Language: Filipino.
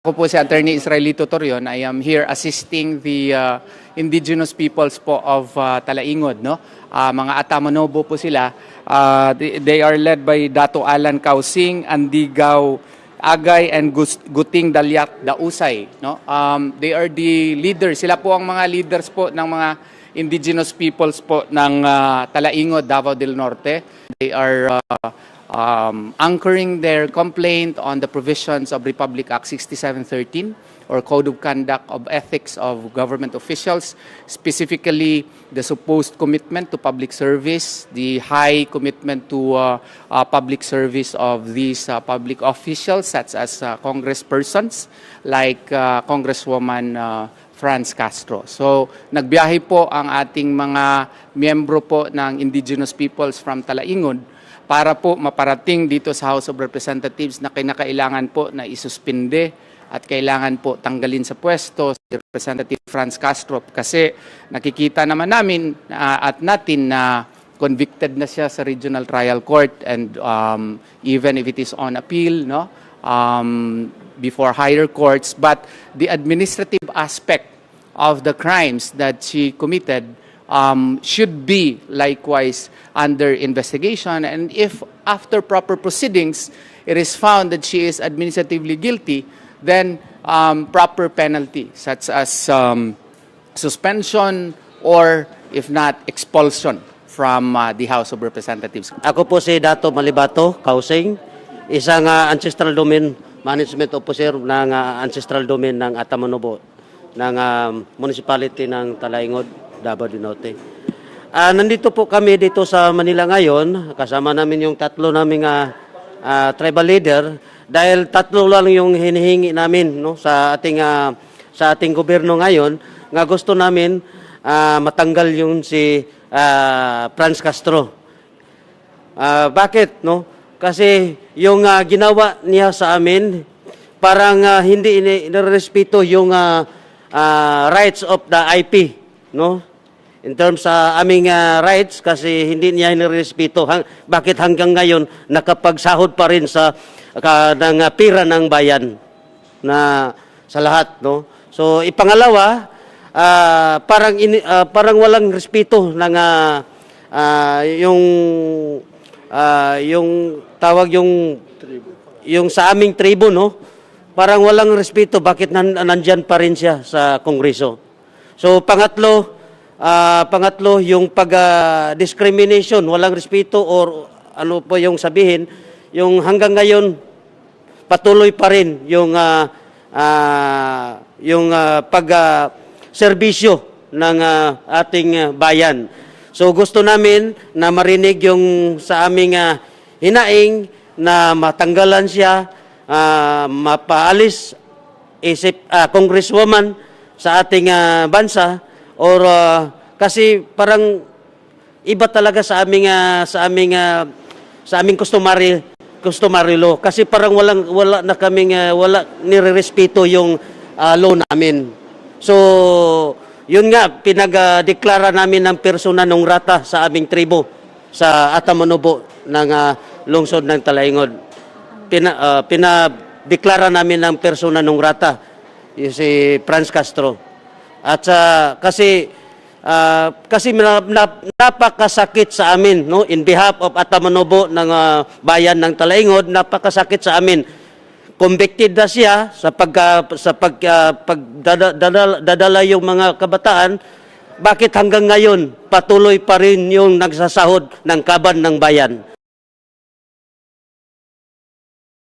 Ako po si Attorney Israelito Torion. I am here assisting the uh, indigenous peoples po of uh, Talaingod. No? Ah, mga Atamanobo po sila. Ah, they, they are led by Dato Alan Kausing, Andigaw Agay, and Guting Dalyat Dausay. No? Um, they are the leaders. Sila po ang mga leaders po ng mga indigenous peoples po ng uh, Talaingod, Davao del Norte. They are uh, um, anchoring their complaint on the provisions of Republic Act 6713 or Code of Conduct of Ethics of Government Officials, specifically the supposed commitment to public service, the high commitment to uh, uh, public service of these uh, public officials, such as uh, congresspersons like uh, Congresswoman uh, Franz Castro. So, nagbiyahe po ang ating mga miyembro po ng indigenous peoples from Talaingod para po maparating dito sa House of Representatives na kinakailangan po na isuspinde at kailangan po tanggalin sa pwesto si Representative Franz Castro kasi nakikita naman namin ah, at natin na convicted na siya sa regional trial court and um, even if it is on appeal no um, before higher courts but the administrative aspect of the crimes that she committed um, should be likewise under investigation. And if after proper proceedings it is found that she is administratively guilty, then um, proper penalty, such as um, suspension or, if not, expulsion from uh, the House of Representatives. Ako po si Dato Malibato, Kausing, isang ah, ancestral domain management officer ng ah, ancestral domain ng Atamanobo ng ah, municipality ng Talaingod, Davao del Norte. Ah, nandito po kami dito sa Manila ngayon, kasama namin yung tatlo naming ah, ah, tribal leader dahil tatlo lang yung hinihingi namin no sa ating ah, sa ating gobyerno ngayon nga gusto namin ah, matanggal yung si ah, Franz Castro. Ah, bakit no? Kasi yung ah, ginawa niya sa amin parang ah, hindi ini- inirespeto yung ah, ah, rights of the IP, no? In terms sa aming ah, rights kasi hindi niya inirespeto hang, bakit hanggang ngayon nakapagsahod pa rin sa ka, ng ah, pira ng bayan na sa lahat, no? So ipangalawa, ah, parang ini, ah, parang walang respeto ng ah, ah, yung ah, yung tawag yung yung sa aming tribo, no? Parang walang respeto bakit nan, nandyan pa rin siya sa kongreso. So pangatlo, ah, pangatlo yung pag ah, discrimination, walang respeto or ano po yung sabihin, yung hanggang ngayon patuloy pa rin yung ah, ah, yung ah, pag ah, serbisyo ng ah, ating bayan. So gusto namin na marinig yung sa aming ah, hinaing na matanggalan siya, ah, mapaalis isip ah, congresswoman sa ating ah, bansa or ah, kasi parang iba talaga sa aming ah, sa aming ah, sa aming customary customary law kasi parang walang wala na kaming ah, wala nirerespeto yung ah, law namin. So, yun nga pinag-deklara namin ng persona non rata sa aming tribo sa Atamanobo ng ah, lungsod ng Talaingod. Pina, ah, pinadeklara namin ng persona non rata si Franz Castro. At sa kasi ah, kasi na, na- napakasakit sa amin no? In behalf of Atamanobo ng ah, bayan ng Talaingod napakasakit sa amin. Convicted na siya sa pag sa pag ah, pagdada- dadala, dadala yung mga kabataan. Bakit hanggang ngayon patuloy pa rin yung nagsasahod ng kaban ng bayan